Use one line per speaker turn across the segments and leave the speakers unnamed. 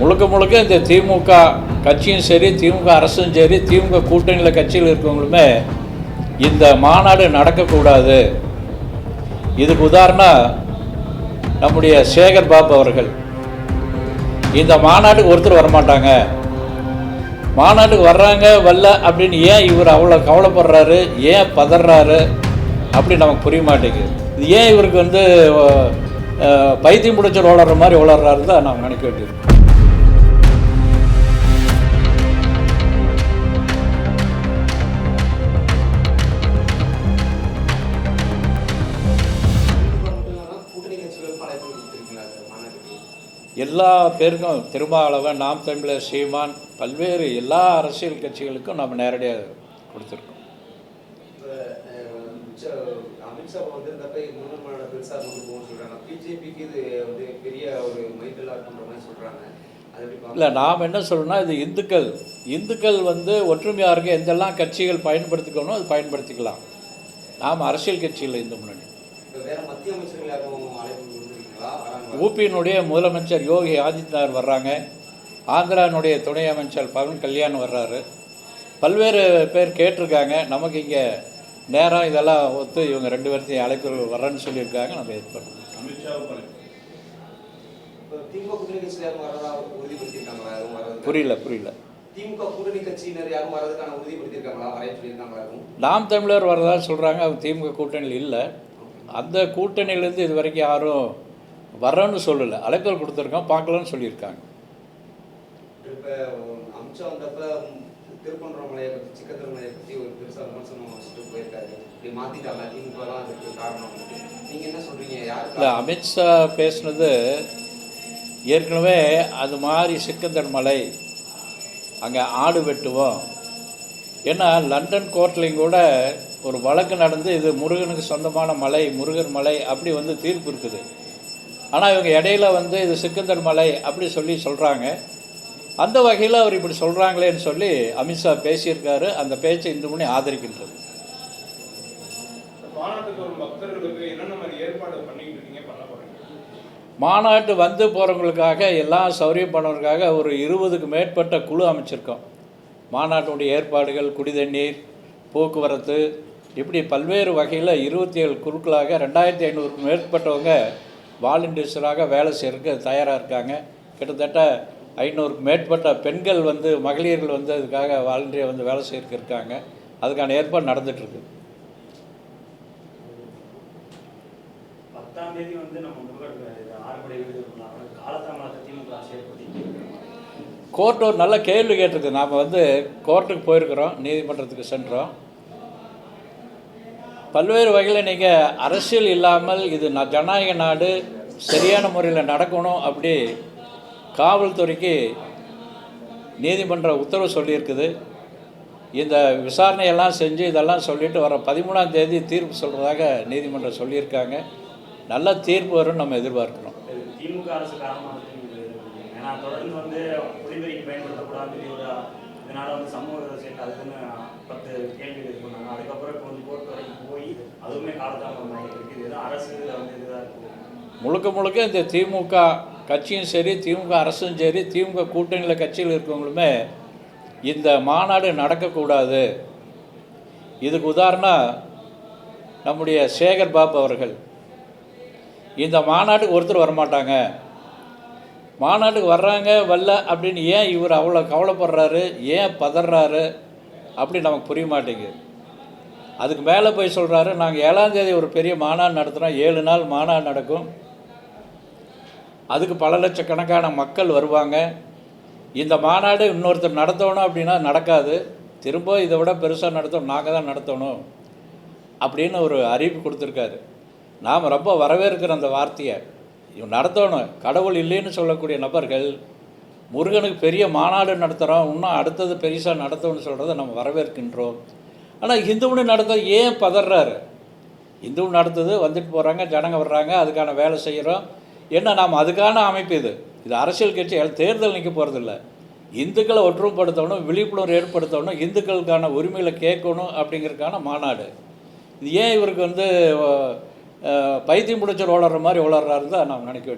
முழுக்க முழுக்க இந்த திமுக கட்சியும் சரி திமுக அரசும் சரி திமுக கூட்டணியில் கட்சியில் இருக்கவங்களுமே இந்த மாநாடு நடக்கக்கூடாது. இதுக்கு உதாரணம் நம்முடைய சேகர் பாபு அவர்கள். இந்த மாநாட்டுக்கு ஒருத்தர் வரமாட்டாங்க. மாநாட்டுக்கு வர்றாங்க வரல அப்படின்னு ஏன் இவர் அவ்வளோ கவலைப்படுறாரு? ஏன் பதறாரு? அப்படி நமக்கு புரிய மாட்டேங்குது. இது ஏன் இவருக்கு வந்து பைத்தியம் பிடிச்ச வளர்ற மாதிரி வளர்றாரு தான் நாம் நினைக்க வேண்டியது. எல்லா பேருக்கும் திருமாவளவன் நாம் தமிழர் சீமான் பல்வேறு எல்லா அரசியல் கட்சிகளுக்கும் நம்ம நேரடியாக கொடுத்துருக்கோம்.
அமித்ஷா வந்திருந்தப்ப பெருசாக கொண்டு போகணும்னு சொல்கிறாங்க பிஜேபிக்கு இது வந்து பெரிய ஒரு இருக்குன்ற மாதிரி சொல்கிறாங்க
இல்லை நாம் என்ன சொல்லணும்னா இது இந்துக்கள். இந்துக்கள் வந்து ஒற்றுமையாக இருக்க எந்தெல்லாம் கட்சிகள் பயன்படுத்திக்கணும் அது பயன்படுத்திக்கலாம். நாம் அரசியல் கட்சியில் இந்து முன்னணி.
வேறு மத்திய அமைச்சர்கள் யாரும் அழைப்பு
ஊபியினுடைய முதலமைச்சர் யோகி ஆதித்யநாத் வர்றாங்க. ஆந்திரானுடைய துணை அமைச்சர் பவன் கல்யாண் வர்றாரு. பல்வேறு பேர் கேட்டிருக்காங்க. நமக்கு இங்கே நேரம் இதெல்லாம் ஒத்து இவங்க ரெண்டு பேர்த்தையும் அழைப்பு வர்றேன்னு சொல்லியிருக்காங்க. நம்ம
யாரும் வர்றது
புரியல புரியல. நாம் தமிழர் வரதா சொல்கிறாங்க அவங்க திமுக கூட்டணியில் இல்லை. அந்த கூட்டணியிலேருந்து இது வரைக்கும் யாரும் வர்றேன்னு சொல்லலை. அழைப்புகள் கொடுத்துருக்கோம் பார்க்கலான்னு சொல்லியிருக்காங்க. இல்லை அமித்ஷா பேசுனது ஏற்கனவே அது மாதிரி சிக்கந்தர் மலை அங்கே ஆடு வெட்டுவோம். ஏன்னா லண்டன் கோர்ட்லேயும் கூட ஒரு வழக்கு நடந்து இது முருகனுக்கு சொந்தமான மலை முருகர் மலை அப்படி வந்து தீர்ப்பு இருக்குது. ஆனால் இவங்க இடையில வந்து இது சிக்கந்தர் மலை அப்படி சொல்லி சொல்கிறாங்க அந்த வகையில் அவர் இப்படி சொல்கிறாங்களேன்னு சொல்லி அமித்ஷா பேசியிருக்காரு. அந்த பேச்சை இந்து மணி ஆதரிக்கின்றது. மாநாட்டு வந்து போகிறவங்களுக்காக எல்லாம் சௌரியம் பண்ணுறதுக்காக ஒரு இருபதுக்கு மேற்பட்ட குழு அமைச்சிருக்கோம். மாநாட்டுடைய ஏற்பாடுகள் குடிதண்ணீர் போக்குவரத்து இப்படி பல்வேறு வகையில் இருபத்தி ஏழு குழுக்களாக ரெண்டாயிரத்தி ஐநூறுக்கு மேற்பட்டவங்க வாலண்டியர்ஸராக வேலை செய்யறதுக்கு தயாராக இருக்காங்க. கிட்டத்தட்ட ஐநூறுக்கு மேற்பட்ட பெண்கள் வந்து மகளிர்கள் வந்து அதுக்காக வாலண்டியர் வந்து வேலை செய்யறதுக்கு இருக்காங்க. அதுக்கான ஏற்பாடு நடந்துகிட்ருக்கு
பத்தாம் தேதி வந்து நம்ம முருகர் இது ஆறுபடை வீடு இருந்தாங்க காலத்தாமலத்தை திமுக அரசு ஏற்படுத்தி
கோர்ட் ஒரு நல்ல கேள்வி கேட்டிருக்கு. நாம் வந்து கோர்ட்டுக்கு போயிருக்கிறோம் நீதிமன்றத்துக்கு சென்றோம். பல்வேறு வகையில் நீங்கள் அரசியல் இல்லாமல் இது ந ஜனநாயக நாடு சரியான முறையில் நடக்கணும் அப்படி காவல்துறைக்கு நீதிமன்ற உத்தரவு சொல்லியிருக்குது. இந்த விசாரணையெல்லாம் செஞ்சு இதெல்லாம் சொல்லிவிட்டு வர பதிமூணாம் தேதி தீர்ப்பு சொல்கிறதாக நீதிமன்றம் சொல்லியிருக்காங்க. நல்ல தீர்ப்பு வரும் நம்ம எதிர்பார்க்கிறோம்.
திமுக அரசு காரணமாக ஏன்னா தொடர்ந்து வந்து பயன்படுத்தக்கூடாது இதனால வந்து சமூக அரசியல் அதுக்குன்னு பத்து கேள்வி இது பண்ணாங்க அதுக்கப்புறம் இப்போ வந்து கோர்ட் வரைக்கும் போய் அதுவுமே காலத்தாமதம் ஆகிட்டு இருக்குது இது அரசு வந்து இதுதான் இருக்குது
முழுக்க முழுக்க இந்த திமுக கட்சியும் சரி திமுக அரசும் சரி திமுக கூட்டணியில் கட்சியில் இருக்கவங்களுமே இந்த மாநாடு நடக்கக்கூடாது. இதுக்கு உதாரணம் நம்முடைய சேகர் பாபு அவர்கள். இந்த மாநாட்டுக்கு ஒருத்தர் வரமாட்டாங்க. மாநாட்டுக்கு வர்றாங்க வரல அப்படின்னு ஏன் இவர் அவ்வளோ கவலைப்படுறாரு? ஏன் பதறாரு? அப்படி நமக்கு புரிய மாட்டேங்குது. அதுக்கு மேலே போய் சொல்கிறாரு நாங்கள் ஏழாந்தேதி ஒரு பெரிய மாநாடு நடத்துகிறோம் ஏழு நாள் மாநாடு நடக்கும். அதுக்கு பல லட்சக்கணக்கான மக்கள் வருவாங்க. இந்த மாநாடு இன்னொருத்தர் நடத்தணும் அப்படின்னா நடக்காது. திரும்ப இதை விட பெருசாக நடத்தணும். நாங்கள் தான் நடத்தணும். அப்படின்னு ஒரு அறிவிப்பு கொடுத்துருக்காரு. நாம் ரொம்ப வரவேற்கிற அந்த வார்த்தையை. இவன் நடத்தணும். கடவுள் இல்லைன்னு சொல்லக்கூடிய நபர்கள் முருகனுக்கு பெரிய மாநாடு நடத்துகிறோம் இன்னும் அடுத்தது பெருசாக நடத்தணும்னு சொல்கிறத நம்ம வரவேற்கின்றோம். ஆனால் இந்துவுன்னு நடத்த ஏன் பதறாரு? இந்துவு நடத்துது வந்துட்டு போகிறாங்க ஜனங்க வர்றாங்க அதுக்கான வேலை செய்கிறோம் என்ன நாம் அதுக்கான அமைப்பு இது? இது அரசியல் கட்சி தேர்தல் நிற்க போகிறதில்ல இந்துக்களை ஒற்றுமைப்படுத்தணும் விழிப்புணர்வு ஏற்படுத்தணும் இந்துக்களுக்கான உரிமைகளை கேட்கணும் அப்படிங்கிறதுக்கான மாநாடு. இது ஏன் இவருக்கு வந்து பைத்தியம் பிடிச்ச வளர்ற மாதிரி வளர்றாரு தான் நாம் நினைக்க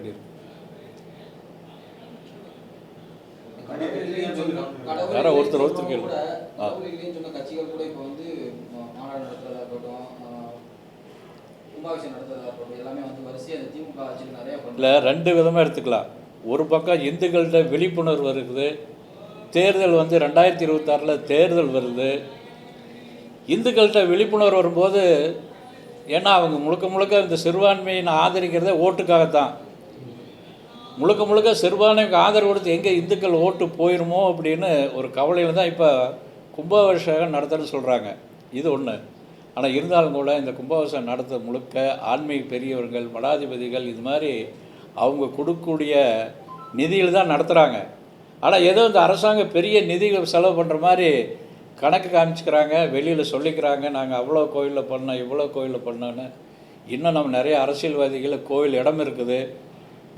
கடவுள்
யாரோ ஒருத்தர் ஒருத்தர் கேளு.
கூட,
ஆ.
கடவுள் இல்லைன்னு சொன்ன கட்சிகள் கூட இப்போ வந்து மா- மாநாடு நடத்துறதா இருக்கட்டும் ஆ, கும்பாபிஷேகம் நடத்துறதா இருக்கட்டும் எல்லாமே வந்து வரிசையாக இந்த திமுக ஆட்சியில் நிறைய
இல்லை ரெண்டு விதமாக எடுத்துக்கலாம் ஒரு பக்கம் இந்துக்கள்கிட்ட விழிப்புணர்வு இருக்குது தேர்தல் வந்து ரெண்டாயிரத்தி இருபத்தாறில் தேர்தல் வருது இந்துக்கள்கிட்ட விழிப்புணர்வு வரும்போது ஏன்னா அவங்க முழுக்க முழுக்க இந்த சிறுபான்மையினை ஆதரிக்கிறதே ஓட்டுக்காகத்தான். முழுக்க முழுக்க சிறுபான்மைக்கு ஆதரவு கொடுத்து எங்கே இந்துக்கள் ஓட்டு போயிருமோ அப்படின்னு ஒரு கவலையில் தான் இப்போ கும்பாபிஷேகம் நடத்துன்னு சொல்கிறாங்க இது ஒன்று ஆனால் இருந்தாலும் கூட இந்த கும்பாபிஷேகம் நடத்த முழுக்க ஆன்மீக பெரியவர்கள் மடாதிபதிகள் இது மாதிரி அவங்க கொடுக்கக்கூடிய நிதியில் தான் நடத்துகிறாங்க ஆனால் ஏதோ இந்த அரசாங்கம் பெரிய நிதிகள் செலவு பண்ணுற மாதிரி கணக்கு காமிச்சுக்கிறாங்க வெளியில் சொல்லிக்கிறாங்க நாங்கள் அவ்வளோ கோயிலில் பண்ணோம் இவ்வளோ கோயிலில் பண்ணோன்னு இன்னும் நம்ம நிறைய அரசியல்வாதிகள் கோயில் இடம் இருக்குது.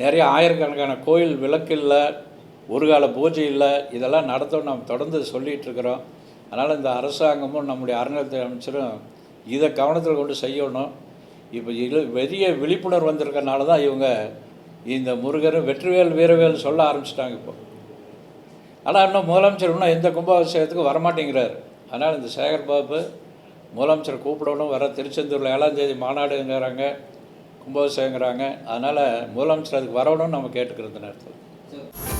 நிறைய ஆயிரக்கணக்கான கோயில் விளக்கு இல்லை ஒரு கால பூஜை இல்லை இதெல்லாம் நடத்தணும் நம்ம தொடர்ந்து சொல்லிகிட்டு இருக்கிறோம். அதனால் இந்த அரசாங்கமும் நம்முடைய அறநிலையத்துறை அமைச்சரும் இதை கவனத்தில் கொண்டு செய்யணும். இப்போ இது பெரிய விழிப்புணர்வு வந்திருக்கனால தான் இவங்க இந்த முருகர் வெற்றிவேல் வீரவேல் சொல்ல ஆரம்பிச்சிட்டாங்க இப்போ. ஆனால் இன்னும் முதலமைச்சர் இன்னும் எந்த கும்பாபிஷேகத்துக்கு வரமாட்டேங்கிறார். அதனால் இந்த சேகர் பாபு முதலமைச்சர் கூப்பிடணும். வர திருச்செந்தூரில் ஏழாம் தேதி மாநாடுங்கிறாங்க கும்பாபிஷேகங்கிறாங்க. அதனால் முதலமைச்சர் அதுக்கு வரணும்னு நம்ம கேட்டுக்கிறது நேரத்தில்.